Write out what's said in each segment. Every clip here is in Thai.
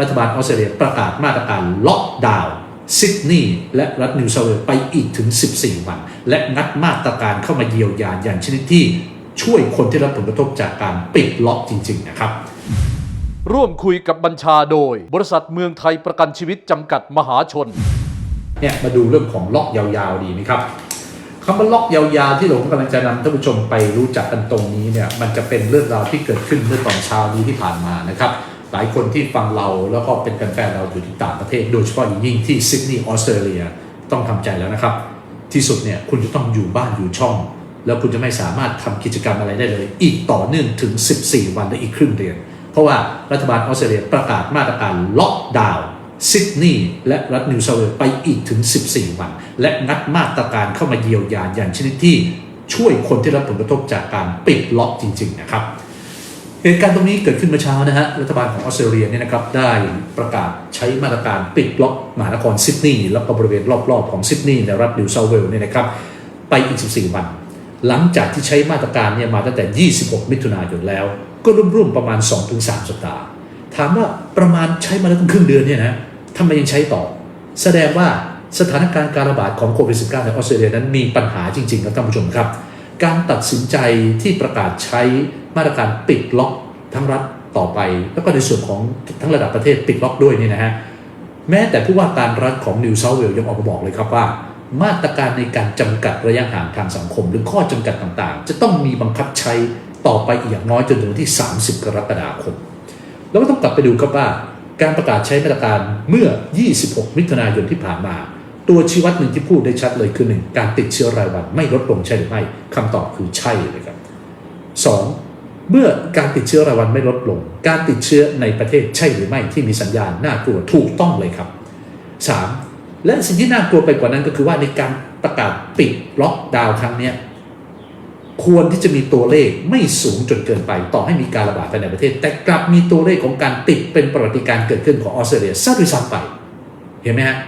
รัฐบาลออสเตรเลียประกาศมาตรการล็อกดาวน์ซิดนีย์และรัฐนิวเซาท์เวลส์ไปอีกถึง 14 วัน และงัดมาตรการเข้ามาเยียวยาอย่างชนิดที่ช่วยคนที่รับผลกระทบจากการปิดล็อกจริง ๆ นะครับ ร่วมคุยกับบัญชาโดย บริษัทเมืองไทยประกันชีวิตจำกัดมหาชน เนี่ยมาดูเรื่องของล็อกยาวๆดีไหมครับคำว่าล็อกยาวๆที่ผมกำลังจะนำท่านผู้ชมไปรู้จักกันตรงนี้เนี่ยมันจะเป็นเรื่องราวที่เกิดขึ้นเมื่อตอนเช้านี้ที่ผ่านมานะครับ หลายคนที่ฟังเราแล้วก็เป็นแฟนๆเราอยู่ที่ต่างประเทศ โดยเฉพาะอย่างยิ่งที่ซิดนีย์ออสเตรเลียต้องทำใจแล้วนะครับ ที่สุดเนี่ยคุณจะต้องอยู่บ้านอยู่ช่อง แล้วคุณจะไม่สามารถทำกิจกรรมอะไรได้เลย อีกต่อเนื่องถึง 14 วันและอีกครึ่งเดือน เพราะว่ารัฐบาลออสเตรเลียประกาศมาตรการล็อกดาวน์ซิดนีย์และรัฐนิวเซาท์เวลส์ไปอีกถึง 14 วัน และงัดมาตรการเข้ามาเยียวยาอย่างชนิดที่ช่วยคนที่รับผลกระทบจากการปิดล็อกจริง ๆ นะครับ เหตุการณ์ตรงนี้เกิดขึ้นเมื่อเช้านะฮะ รัฐบาลของออสเตรเลียเนี่ยนะครับได้ประกาศใช้มาตรการปิดล็อกมหานครซิดนีย์แล้วก็บริเวณรอบๆของซิดนีย์ในรัฐนิวเซาเวลส์เนี่ยนะครับไปอีก 14 วัน หลังจากที่ใช้มาตรการเนี่ยมาตั้งแต่ 26 มิถุนายนแล้ว ก็ร่วมๆประมาณ 2-3 สัปดาห์ ถามว่าประมาณใช้มาแล้วครึ่งเดือนเนี่ยนะทำไมยังใช้ต่อ แสดงว่าสถานการณ์การระบาดของโควิด -19 ในออสเตรเลียนั้นมีปัญหาจริงๆครับท่านผู้ชมครับ การตัดสินใจที่ประกาศใช้ มาตรการปิดล็อกทั้งรัฐต่อไป แล้วก็ในส่วนของทั้งระดับประเทศปิดล็อกด้วยนี่นะฮะแม้แต่ผู้ว่าการรัฐของนิวเซาท์เวลยังออกมาบอกเลยครับว่า มาตรการในการจำกัดระยะห่างทางสังคม หรือข้อจำกัดต่างๆ จะต้องมีบังคับใช้ต่อไปอีกอย่างน้อยจนถึงวันที่ 30 กรกฎาคม แล้วก็ต้องกลับไปดูครับว่า การประกาศใช้มาตรการเมื่อ 26 มิถุนายนที่ผ่านมา ตัวชี้วัดหนึ่งที่พูดได้ชัดเลยคือหนึ่งการติดเชื้อรายวันไม่ลดลงใช่หรือไม่คำตอบคือใช่เลยครับ 2. เมื่อการติดเชื้อรายวันไม่ลดลง การติดเชื้อในประเทศใช่หรือไม่ที่มีสัญญาณน่ากลัวถูกต้องเลยครับ 3. และสิ่งที่น่ากลัวไปกว่านั้นก็คือว่าในการประกาศปิดล็อกดาวน์ครั้งนี้ควรที่จะมีตัวเลขไม่สูงจนเกินไป ต่อให้มีการระบาดภายในประเทศ แต่กลับมีตัวเลขของการติดเป็นประวัติการเกิดขึ้นของออสเตรเลียซะด้วยซ้ำไป เห็นไหมฮะ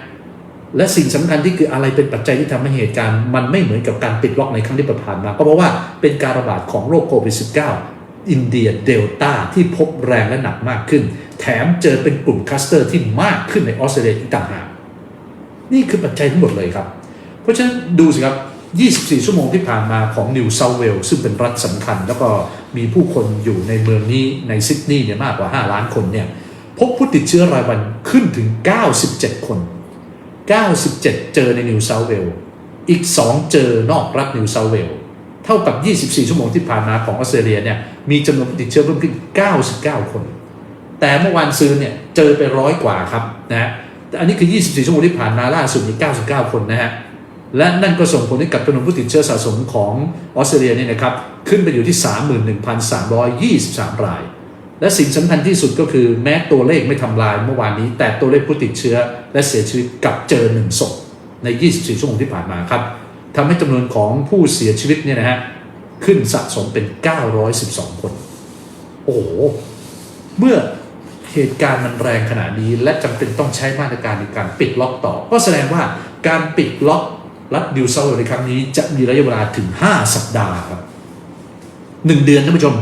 และสิ่งสำคัญที่คืออะไรเป็นปัจจัยที่ทำให้เหตุการณ์ มันไม่เหมือนกับการปิดล็อกในครั้งที่ผ่านมา ก็เพราะว่าเป็นการระบาดของโรคโควิด -19 อินเดียเดลต้าที่พบแรงและหนักมากขึ้น แถมเจอเป็นกลุ่มคลัสเตอร์ที่มากขึ้นในออสเตรเลียอีกต่างหากนี่คือปัจจัยทั้งหมดเลยครับ เพราะฉะนั้นดูสิครับ 24 ชั่วโมงที่ผ่านมาของนิวเซาเวลซึ่งเป็นรัฐสำคัญ แล้วก็มีผู้คนอยู่ในเมืองนี้ในซิดนีย์เนี่ยมากกว่า 5 ล้านคนเนี่ยพบผู้ติดเชื้อรายวันขึ้นถึง 97 คน 97 เจอในนิวเซาเวลอีก 2 เจอนอกรัฐนิวเซาเวล เท่ากับ 24 ชั่วโมงที่ผ่านมาของออสเตรเลียเนี่ยมีจำนวนผู้ติดเชื้อเพิ่มขึ้น 99 คน แต่เมื่อวานซืนเนี่ยเจอไปร้อยกว่าครับนะฮะแต่อันนี้คือ 24 ชั่วโมงที่ผ่านมาล่าสุดมี 99 คนนะฮะและนั่นก็ส่งผลให้กับจำนวนผู้ติดเชื้อสะสมของออสเตรเลียเนี่ยนะครับขึ้นไปอยู่ที่ 31,323 ราย และสิ่งสำคัญที่สุดก็คือแม้ตัวเลขไม่ทำลายเมื่อวานนี้ แต่ตัวเลขผู้ติดเชื้อและเสียชีวิตกลับเจอหนึ่งศพใน 24 ชั่วโมงที่ผ่านมาครับ ทำให้จำนวนของผู้เสียชีวิตเนี่ยนะฮะขึ้นสะสมเป็น 912 คน โอ้โห เมื่อเหตุการณ์มันแรงขนาดนี้ และจำเป็นต้องใช้มาตรการในการปิดล็อกต่อ ก็แสดงว่าการปิดล็อกรัฐดิวเซาท์ในครั้งนี้จะมีระยะเวลาถึง 5 สัปดาห์ครับหนึ่งเดือนท่านผู้ชม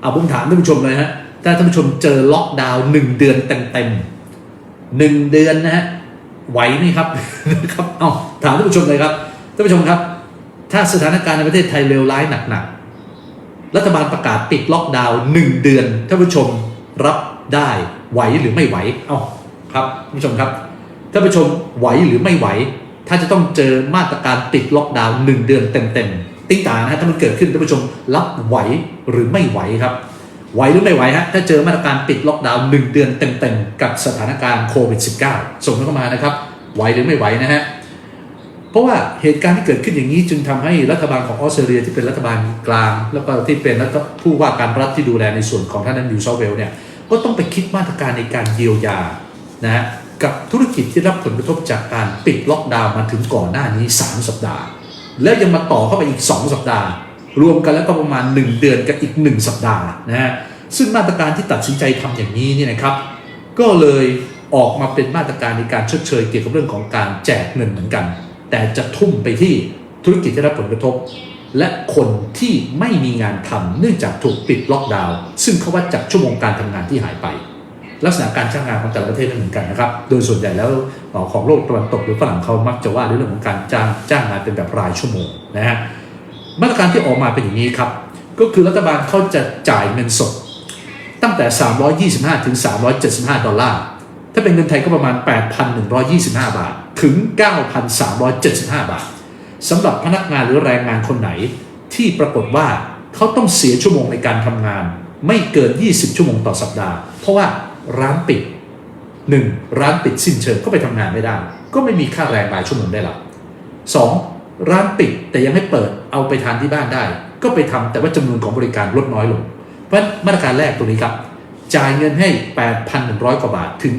เอาผมถามท่านผู้ชมเลยฮะถ้าท่านผู้ชมเจอล็อกดาวน์หนึ่งเดือนเต็มๆหนึ่งเดือนนะฮะไหวไหมครับนะครับเอาถามท่านผู้ชมเลยครับ ท่านผู้ชมครับ ถ้าสถานการณ์ในประเทศไทยเลวร้ายหนักๆ รัฐบาลประกาศปิดล็อกดาวน์หนึ่งเดือนท่านผู้ชมรับได้ไหวหรือไม่ไหว เอาครับท่านผู้ชมครับท่านผู้ชมไหวหรือไม่ไหว ถ้าจะต้องเจอมาตรการปิดล็อกดาวน์หนึ่งเดือนเต็มๆติ๊งต่างนะฮะถ้ามันเกิดขึ้นท่านผู้ชมรับไหวหรือไม่ไหวครับไหวหรือไม่ไหวฮะถ้าเจอมาตรการปิดล็อกดาวน์หนึ่งเดือนเต็มๆกับสถานการณ์โควิด -19 ส่งเข้ามานะครับไหวหรือไม่ไหวนะฮะ เพราะว่าเหตุการณ์ที่เกิดขึ้นอย่างนี้จึงทำให้รัฐบาลของออสเตรเลียที่เป็นรัฐบาลกลาง แล้วก็ที่เป็นรัฐผู้ว่าการรัฐที่ดูแลในส่วนของท่านนั้นนิวเซาเวลเนี่ยก็ต้องไปคิดมาตรการในการเยียวยานะฮะกับธุรกิจที่รับผลกระทบจากการปิดล็อกดาวน์มาถึงก่อนหน้านี้ 3 สัปดาห์ แล้วยังมาต่อเข้าไปอีก 2 สัปดาห์ รวมกันแล้วก็ประมาณ 1 เดือนกับอีก 1 สัปดาห์นะฮะซึ่งมาตรการที่ตัดสินใจทำอย่างนี้นี่นะครับ ก็เลยออกมาเป็นมาตรการในการชดเชยเกี่ยวกับเรื่องของการแจกเงินเหมือนกัน แต่จะทุ่มไปที่ธุรกิจที่รับผลกระทบ และคนที่ไม่มีงานทำเนื่องจากถูกปิดล็อกดาวน์ซึ่งเขาวัดจากชั่วโมงการทำงานที่หายไป ลักษณะการจ้างงานของแต่ละประเทศไม่เหมือนกันนะครับ โดยส่วนใหญ่แล้วเอ่อของโลกตะวันตกหรือฝรั่งเขามักจะว่าในเรื่องของการจ้างจ้างงานเป็นแบบรายชั่วโมงนะฮะมาตรการที่ออกมาเป็นอย่างนี้ครับ ก็คือรัฐบาลเขาจะจ่ายเงินสด ตั้งแต่ 325 ถึง 375 ดอลลาร์ ถ้าเป็นเงินไทยก็ประมาณ 8,125 บาท ถึง 9,375 บาทสำหรับพนักงานหรือแรงงานคนไหน ที่ปรากฏว่าเขาต้องเสียชั่วโมงในการทำงาน ไม่เกิน 20 ชั่วโมงต่อสัปดาห์ เพราะว่าร้านปิด 1. ร้านปิดสิ้นเชิงก็ไปทำงานไม่ได้ ก็ไม่มีค่าแรงรายชั่วโมงได้หรอกสองร้านปิดแต่ยังไม่เปิดเอาไปทานที่บ้านได้ ก็ไปทำแต่ว่าจำนวนของบริการลดน้อยลง เพราะฉะนั้นมาตรการแรกตรงนี้ครับจ่ายเงินให้ 8,100 กว่าบาท ถึง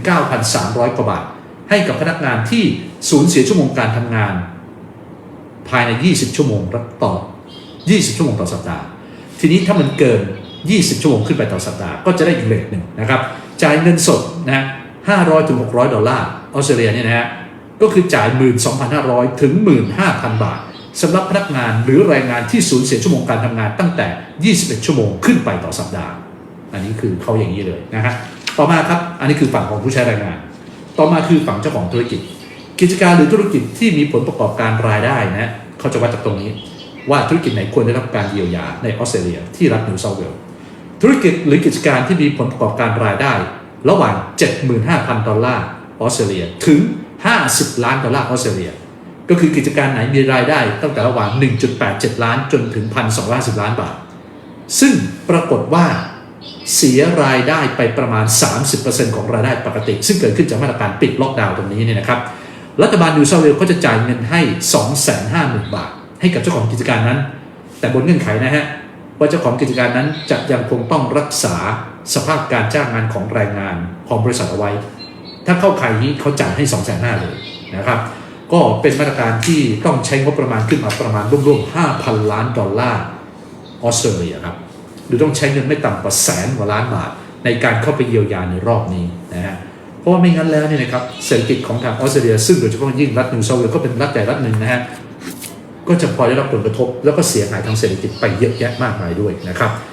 9,300 กว่าบาท ให้กับพนักงานที่สูญเสียชั่วโมงการทำงาน ภายใน 20 ชั่วโมงต่อ 20 ชั่วโมงต่อสัปดาห์ ทีนี้ถ้ามันเกิน 20 ชั่วโมงขึ้นไปต่อสัปดาห์ ก็จะได้อีกเลทหนึ่งนะครับ จ่ายเงินสดนะ500ถึง600 ดอลลาร์ออสเตรเลียเนี่ยนะฮะ ก็คือจ่าย 12,500 ถึง 15,000 บาทสำหรับพนักงานหรือแรงงานที่สูญเสียชั่วโมงการทำงานตั้งแต่ 21 ชั่วโมงขึ้นไปต่อสัปดาห์ อันนี้คือเขาอย่างนี้เลยนะฮะ ต่อมาครับ อันนี้คือฝั่งของผู้ใช้แรงงาน ต่อมาคือฝั่งเจ้าของธุรกิจ กิจการหรือธุรกิจที่มีผลประกอบการรายได้นะเขาจะวัดจากตรงนี้ ว่าธุรกิจไหนควรได้รับการเยียวยาในออสเตรเลียที่รัฐนิวเซาท์เวลส์ธุรกิจหรือกิจการที่มีผลประกอบการรายได้ ระหว่าง 75,000 ดอลลาร์ออสเตรเลียถึง 50 ล้านดอลลาร์ออสเตรเลีย ก็คือกิจการไหนมีรายได้ ตั้งแต่ระหว่าง 1.87 ล้านจนถึง 1,250ล้านบาท ซึ่งปรากฏว่า เสียรายได้ไปประมาณ 30%ของรายได้ปกติ ซึ่งเกิดขึ้นจากมาตรการปิดล็อกดาวน์ตรงนี้เนี่ยนะครับ รัฐบาลนิวเซาเวลส์ก็จะจ่ายเงินให้ 250,000 บาท ให้กับเจ้าของกิจการนั้น แต่บนเงื่อนไขนะฮะว่าเจ้าของกิจการนั้นจะยังคงต้องรักษาสภาพการจ้างงานของแรงงานของบริษัทเอาไว้ ถ้าเข้าข่ายนี้เขาจ่ายให้ 2 5 0 0 0เลยนะครับ ก็เป็นมาตรการที่ต้องใช้งบประมาณขึ้นมาประมาณร่วมๆ5,000 ล้านดอลลาร์ออสเตรเลียครับ หรือต้องใช้เงินไม่ต่ำกว่าแสนกว่าล้านบาทในการเข้าไปเยียวยาในรอบนี้นะฮะเพราะว่าไม่งั้นแล้วเนี่ยนะครับเศรษฐกิจของทางออสเตรเลียซึ่งโดยเฉพาะยิ่งรัฐนิวเซาท์เวลส์ก็เป็นรัฐใหญ่รัฐหนึ่งนะฮะก็จะพลอยได้รับผลกระทบแล้วก็เสียหายทางเศรษฐกิจไปเยอะแยะมากมายด้วยนะครับ